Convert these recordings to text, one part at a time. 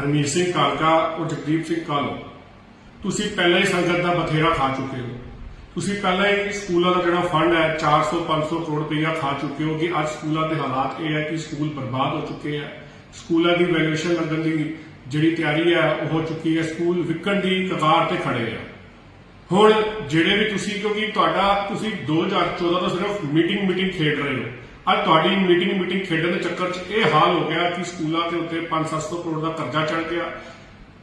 ਹਰਮੀਤ ਸਿੰਘ ਕਾਲਕਾ ਔਰ ਜਗਦੀਪ ਸਿੰਘ ਕਾਲੋ, ਤੁਸੀਂ ਪਹਿਲਾਂ ਹੀ ਸੰਗਤ ਦਾ ਬਥੇਰਾ ਖਾ ਚੁੱਕੇ ਹੋ। ਤੁਸੀਂ ਪਹਿਲਾਂ ਹੀ ਸਕੂਲਾਂ ਦਾ ਜਿਹੜਾ ਫੰਡ ਹੈ 400 500 ਕਰੋੜ ਰੁਪਈਆ ਖਾ ਚੁੱਕੇ ਹੋ ਕਿ ਅੱਜ ਸਕੂਲਾਂ ਦੇ ਹਾਲਾਤ ਇਹ ਹੈ ਕਿ ਸਕੂਲ ਬਰਬਾਦ ਹੋ ਚੁੱਕੇ ਹੈ ਸਕੂਲਾਂ ਦੀ ਵੈਲਿਊਏਸ਼ਨ ਲੱਗਣ ਦੀ ਜਿਹੜੀ ਤਿਆਰੀ ਹੈ, ਉਹ ਹੋ ਚੁੱਕੀ ਹੈ। ਸਕੂਲ ਵਿਕਣ ਦੀ ਕਤਾਰ ਤੇ ਖੜੇ ਆ। ਹੁਣ ਜਿਹੜੇ ਵੀ ਤੁਸੀਂ, ਕਿਉਂਕਿ ਤੁਹਾਡਾ, ਤੁਸੀਂ 2014 ਤੋਂ ਸਿਰਫ ਮੀਟਿੰਗ ਮੀਟਿੰਗ ਖੇਡ ਰਹੇ ਹੋ। ਅੱਜ ਤੁਹਾਡੀ ਮੀਟਿੰਗ ਮੀਟਿੰਗ ਖੇਡਣ ਦੇ ਚੱਕਰ 'ਚ ਇਹ ਹਾਲ ਹੋ ਗਿਆ ਕਿ ਸਕੂਲਾਂ ਦੇ ਉੱਤੇ 5-700 ਕਰੋੜ ਦਾ ਕਰਜ਼ਾ ਚੜ ਗਿਆ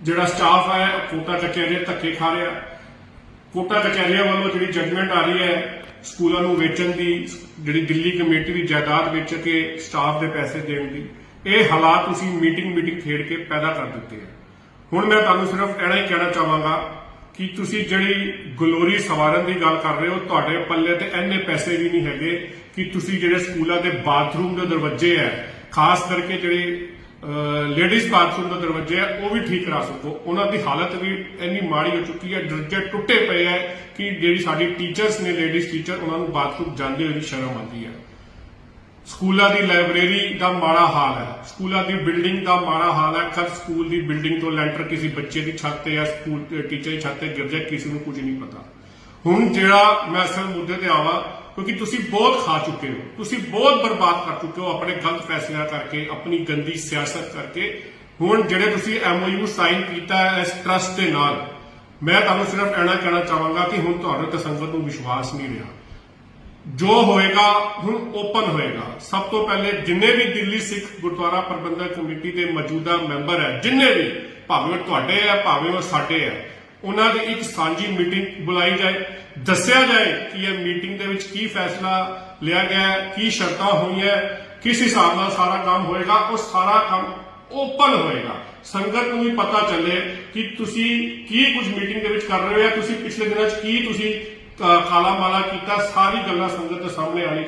ਜਿਹੜਾ ਸਟਾਫ ਹੈ ਕੋਟਾ ਕਚਹਿਰੀਆਂ ਧੱਕੇ ਖਾ ਰਿਹਾ। ਕੋਟਾ ਕਚਹਿਰੀਆਂ ਵੱਲੋਂ ਜਿਹੜੀ ਜਜਮੈਂਟ ਆ ਰਹੀ ਹੈ, ਸਕੂਲਾਂ ਨੂੰ ਵੇਚਣ ਦੀ, ਜਿਹੜੀ ਦਿੱਲੀ ਕਮੇਟੀ ਦੀ ਜਾਇਦਾਦ ਵੇਚ ਕੇ ਸਟਾਫ ਦੇ ਪੈਸੇ ਦੇਣ ਦੀ, ਇਹ ਹਾਲਾਤ ਤੁਸੀਂ ਮੀਟਿੰਗ ਮੀਟਿੰਗ ਖੇਡ ਕੇ ਪੈਦਾ ਕਰ ਦਿੱਤੇ ਹੈ ਹੁਣ ਮੈਂ ਤੁਹਾਨੂੰ ਸਿਰਫ ਇਹਨਾ ਹੀ ਕਹਿਣਾ ਚਾਹਾਂਗਾ ਕਿ ਤੁਸੀਂ ਜਿਹੜੀ ਗਲੋਰੀ ਸਵਾਰਨ ਦੀ ਗੱਲ ਕਰ ਰਹੇ ਹੋ, ਤੁਹਾਡੇ ਪੱਲੇ ਤੇ ਇੰਨੇ ਪੈਸੇ ਵੀ ਨਹੀਂ ਹੈਗੇ ਕਿ ਤੁਸੀਂ ਜਿਹੜੇ ਸਕੂਲਾਂ ਦੇ ਬਾਥਰੂਮ ਦੇ ਦਰਵਾਜ਼ੇ ਹੈ, ਖਾਸ ਕਰਕੇ ਜਿਹੜੇ ਲੇਡੀਜ਼ ਬਾਥਰੂਮ ਦੇ ਦਰਵਾਜ਼ੇ ਹੈ, ਉਹ ਵੀ ਠੀਕ ਕਰਾ ਸਕੋ। ਉਹਨਾਂ ਦੀ ਹਾਲਤ ਵੀ ਇੰਨੀ ਮਾੜੀ ਹੋ ਚੁੱਕੀ ਹੈ, ਦਰਜੇ ਟੁੱਟੇ ਪਏ ਹੈ ਕਿ ਜਿਹੜੀ ਸਾਡੀ ਟੀਚਰਸ ਨੇ ਲੇਡੀਜ਼ ਟੀਚਰ ਉਹਨਾਂ ਨੂੰ ਬਾਥਰੂਮ ਜਾਂਦੇ ਹੋਏ ਵੀ ਸ਼ਰਮ ਆਉਂਦੀ ਹੈ। ਸਕੂਲਾਂ ਦੀ ਲਾਇਬ੍ਰੇਰੀ ਦਾ ਮਾੜਾ ਹਾਲ ਹੈ। ਸਕੂਲਾਂ ਦੀ ਬਿਲਡਿੰਗ ਦਾ ਮਾੜਾ ਹਾਲ ਹੈ। ਕਦ ਸਕੂਲ ਦੀ ਬਿਲਡਿੰਗ ਤੋਂ ਲੈਂਟਰ ਕਿਸੇ ਬੱਚੇ ਦੀ ਛੱਤ ਤੇ ਜਾਂ ਸਕੂਲ ਟੀਚਰ ਦੀ ਛੱਤ ਤੇ ਗਿਰ ਜਾਏ, ਕਿਸੇ ਨੂੰ ਕੁਝ ਨਹੀਂ ਪਤਾ। ਹੁਣ ਜਿਹੜਾ ਮੈਂ ਅਸਲ ਮੁੱਦੇ ਤੇ ਆਵਾਂ, ਕਿਉਂਕਿ ਤੁਸੀਂ ਬਹੁਤ ਖਾ ਚੁੱਕੇ ਹੋ। ਤੁਸੀਂ ਬਹੁਤ ਬਰਬਾਦ ਕਰ ਚੁੱਕੇ ਹੋ ਆਪਣੇ ਗਲਤ ਫੈਸਲਿਆਂ ਕਰਕੇ, ਆਪਣੀ ਗੰਦੀ ਸਿਆਸਤ ਕਰਕੇ। ਹੁਣ ਜਿਹੜੇ ਤੁਸੀਂ ਐਮਓਯੂ ਸਾਈਨ ਕੀਤਾ ਹੈ ਇਸ ਟਰਸਟ ਦੇ ਨਾਲ, ਮੈਂ ਤੁਹਾਨੂੰ ਸਿਰਫ ਕਹਿਣਾ ਕਹਿਣਾ ਚਾਹਾਂਗਾ ਕਿ ਹੁਣ ਤੁਹਾਡੇ ਤੇ ਸੰਗਤ ਨੂੰ ਵਿਸ਼ਵਾਸ ਨਹੀਂ ਰਿਹਾ। ਜੋ ਹੋਏਗਾ, ਹੁਣ ਓਪਨ ਹੋਏਗਾ। ਸਭ ਤੋਂ ਪਹਿਲੇ ਜਿੰਨੇ ਵੀ ਦਿੱਲੀ ਸਿੱਖ ਗੁਰਦੁਆਰਾ ਪ੍ਰਬੰਧਕ ਕਮੇਟੀ ਦੇ ਮੌਜੂਦਾ ਮੈਂਬਰ ਹੈ, ਜਿੰਨੇ ਵੀ, ਭਾਵੇਂ ਉਹ ਤੁਹਾਡੇ ਆ ਭਾਵੇਂ ਉਹ ਸਾਡੇ ਆ ਉਹਨਾਂ ਦੀ ਇੱਕ ਸਾਂਝੀ ਮੀਟਿੰਗ ਬੁਲਾਈ ਜਾਏ, ਦੱਸਿਆ ਜਾਏ ਕਿ ਇਹ ਮੀਟਿੰਗ ਦੇ ਵਿੱਚ ਕੀ ਫੈਸਲਾ ਲਿਆ ਗਿਆ ਕੀ ਸ਼ਰਤਾਂ ਹੋਈਆਂ ਕਿਸ ਹਿਸਾਬ ਨਾਲ ਸਾਰਾ ਕੰਮ ਹੋਏਗਾ, ਉਹ ਸਾਰਾ ਕੰਮ ਓਪਨ ਹੋਏਗਾ। ਸੰਗਤ ਨੂੰ ਵੀ ਪਤਾ ਚੱਲੇ ਕਿ ਤੁਸੀਂ ਕੀ ਕੁਝ ਮੀਟਿੰਗ ਦੇ ਵਿੱਚ ਕਰ ਰਹੇ ਹੋ ਜਾਂ ਤੁਸੀਂ ਪਿਛਲੇ ਦਿਨਾਂ 'ਚ ਕੀ ਤੁਸੀਂ ਕਾਲਾ ਮਾਲਾ ਕੀਤਾ ਸਾਰੀ ਗੱਲਾਂ ਸੰਗਤ ਦੇ ਸਾਹਮਣੇ ਆਣੀ